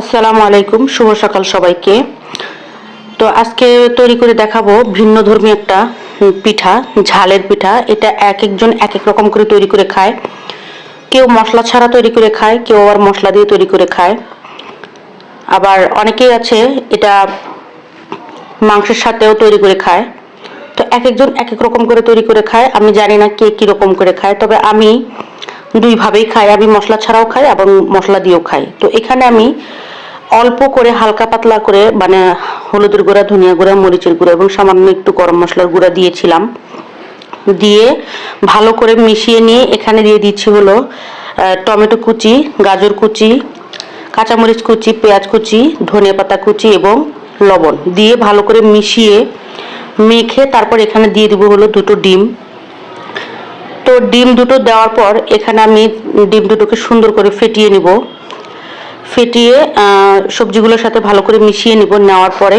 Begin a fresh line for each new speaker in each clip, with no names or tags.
আসসালামু আলাইকুম, শুভ সকাল সবাইকে। তো আজকে তৈরি করে দেখাবো ভিন্ন ধর্মী একটা পিঠা, ঝালের পিঠা। এটা এক একজন এক এক রকম করে তৈরি করে খায়। কেউ মশলা ছাড়া তৈরি করে খায়, কেউ আবার মশলা দিয়ে তৈরি করে খায়। আবার অনেকেই আছে, এটা মাংসের সাথেও তৈরি করে খায়। তো এক একজন এক এক রকম করে তৈরি করে খায়। আমি জানি না কে কি রকম করে খায়, তবে আমি দুইভাবেই খাই আমি মশলা ছাড়াও খাই এবং মশলা দিয়েও খাই। তো এখানে আমি অল্প করে হালকা পাতলা করে মানে হলুদের গুঁড়া, ধনিয়া গুঁড়া, মরিচের গুঁড়া এবং সামান্য একটু গরম মশলার গুঁড়া দিয়েছিলাম। দিয়ে ভালো করে মিশিয়ে নিয়ে এখানে দিয়ে দিচ্ছি হলো টমেটো কুচি, গাজর কুচি, কাঁচামরিচ কুচি, পেঁয়াজ কুচি ধনে পাতা কুচি এবং লবণ। দিয়ে ভালো করে মিশিয়ে, মেখে তারপর এখানে দিয়ে দিব হলো দুটো ডিম। তো ডিম দুটো দেওয়ার পর এখানে আমি ডিম দুটোকে সুন্দর করে ফেটিয়ে নিব। ফেটিয়ে সবজিগুলোর সাথে ভালো করে মিশিয়ে নিব। নেওয়ার পরে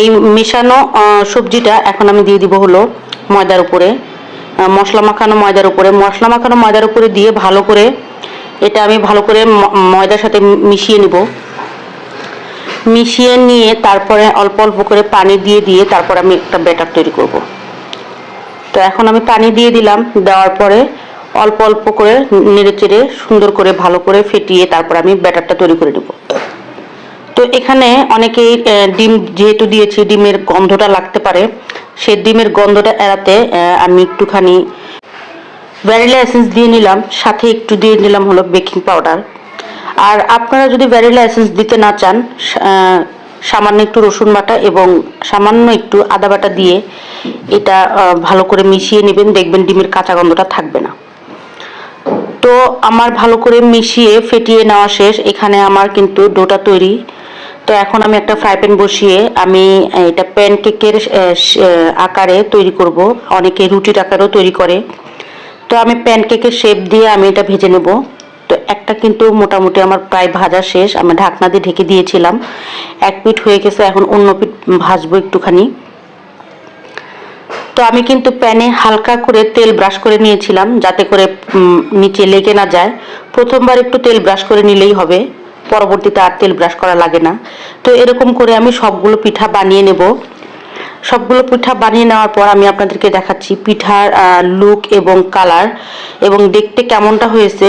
এই মেশানো সবজিটা এখন আমি দিয়ে দিব হলো ময়দার উপরে। মশলা মাখানো ময়দার উপরে। মশলা মাখানো ময়দার উপরে দিয়ে ভালো করে এটা আমি ভালো করে ময়দার সাথে মিশিয়ে নিব। মিশিয়ে নিয়ে তারপরে অল্প অল্প করে পানি দিয়ে দিয়ে তারপর আমি একটা ব্যাটার তৈরি করব। তো এখন আমি পানি দিয়ে দিলাম, দেওয়ার পরে অল্প অল্প করে নেড়ে চেড়ে সুন্দর করে ভালো করে ফেটিয়ে তারপর আমি ব্যাটারটা তৈরি করে নেব। তো এখানে অনেকেই ডিম যেহেতু দিয়েছি, ডিমের গন্ধটা লাগতে পারে, সে ডিমের গন্ধটা এড়াতে আমি একটুখানি ভ্যানিলা এসেন্স দিয়ে নিলাম, সাথে একটু দিয়ে নিলাম হলো বেকিং পাউডার। আর আপনারা যদি ভ্যানিলা এসেন্স দিতে না চান সামান্য একটু রসুন বাটা এবং সামান্য একটু আদা বাটা দিয়ে এটা ভালো করে মিশিয়ে নেবেন। দেখবেন ডিমের কাঁচা গন্ধটা থাকবে না। তো আমার ভালো করে মিশিয়ে ফেটিয়ে নেওয়া শেষ। এখানে আমার কিন্তু ডোটা তৈরি। তো এখন আমি একটা ফ্রাই প্যান বসিয়ে আমি এটা প্যানকেকের আকারে তৈরি করব। অনেকে রুটির আকারেও তৈরি করে। তো আমি প্যানকেকের শেপ দিয়ে আমি এটা ভেজে নেব। তো একটা কিন্তু মোটামুটি আমার প্রায় ভাজা শেষ। আমি ঢাকনা দিয়ে ঢেকে দিয়েছিলাম। এক পিঠ হয়ে গেছে, এখন অন্য পিঠ ভাজবো একটুখানি। তো আমি কিন্তু প্যানে হালকা করে তেল ব্রাশ করে নিয়েছিলাম, যাতে করে নিচে লেগে না যায়। প্রথমবার একটু তেল ব্রাশ করে নিলেই হবে। পরবর্তীতে আর তেল ব্রাশ করা লাগে না। তো এরকম করে আমি সবগুলো পিঠা বানিয়ে নেব। সবগুলো পিঠা বানিয়ে নেওয়ার পর আমি আপনাদেরকে দেখাচ্ছি পিঠার লুক এবং কালার এবং দেখতে কেমনটা হয়েছে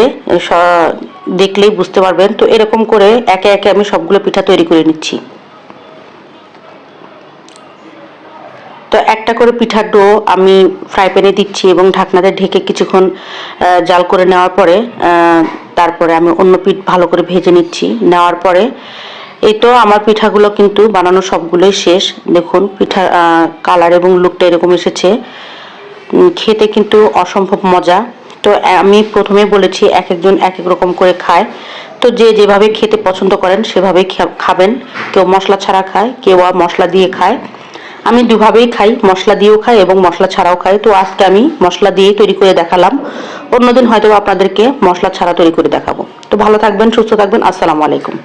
দেখলেই বুঝতে পারবেন। তো এরকম করে একে একে আমি সবগুলো পিঠা তৈরি করে নিচ্ছি। তো একটা করে পিঠার ডো আমি ফ্রাই প্যানে দিচ্ছি এবং ঢাকনাতে ঢেকে কিছুক্ষণ জাল করে নেওয়ার পরে তারপরে আমি অন্য পিঠ ভালো করে ভেজে নিচ্ছি। নেওয়ার পরে এই তো আমার পিঠাগুলো কিন্তু বানানো সবগুলোই শেষ। দেখুন, পিঠা কালার এবং লুকটা এরকম এসেছে। খেতে কিন্তু অসম্ভব মজা। তো আমি প্রথমে বলেছি এক একজন এক এক রকম করে খায়। তো যে যেভাবে খেতে পছন্দ করেন, সেভাবে খাবেন। কেউ মশলা ছাড়া খায়, কেউ আর মশলা দিয়ে খায়। আমি দুভাবেই খাই, মশলা দিয়েও খাই এবং মশলা ছাড়াও খাই। তো আজকে আমি মশলা দিয়েই তৈরি করে দেখালাম। অন্যদিন হয়তো আপনাদেরকে মশলা ছাড়া তৈরি করে দেখাবো। তো ভালো থাকবেন, সুস্থ থাকবেন। আসসালামু আলাইকুম।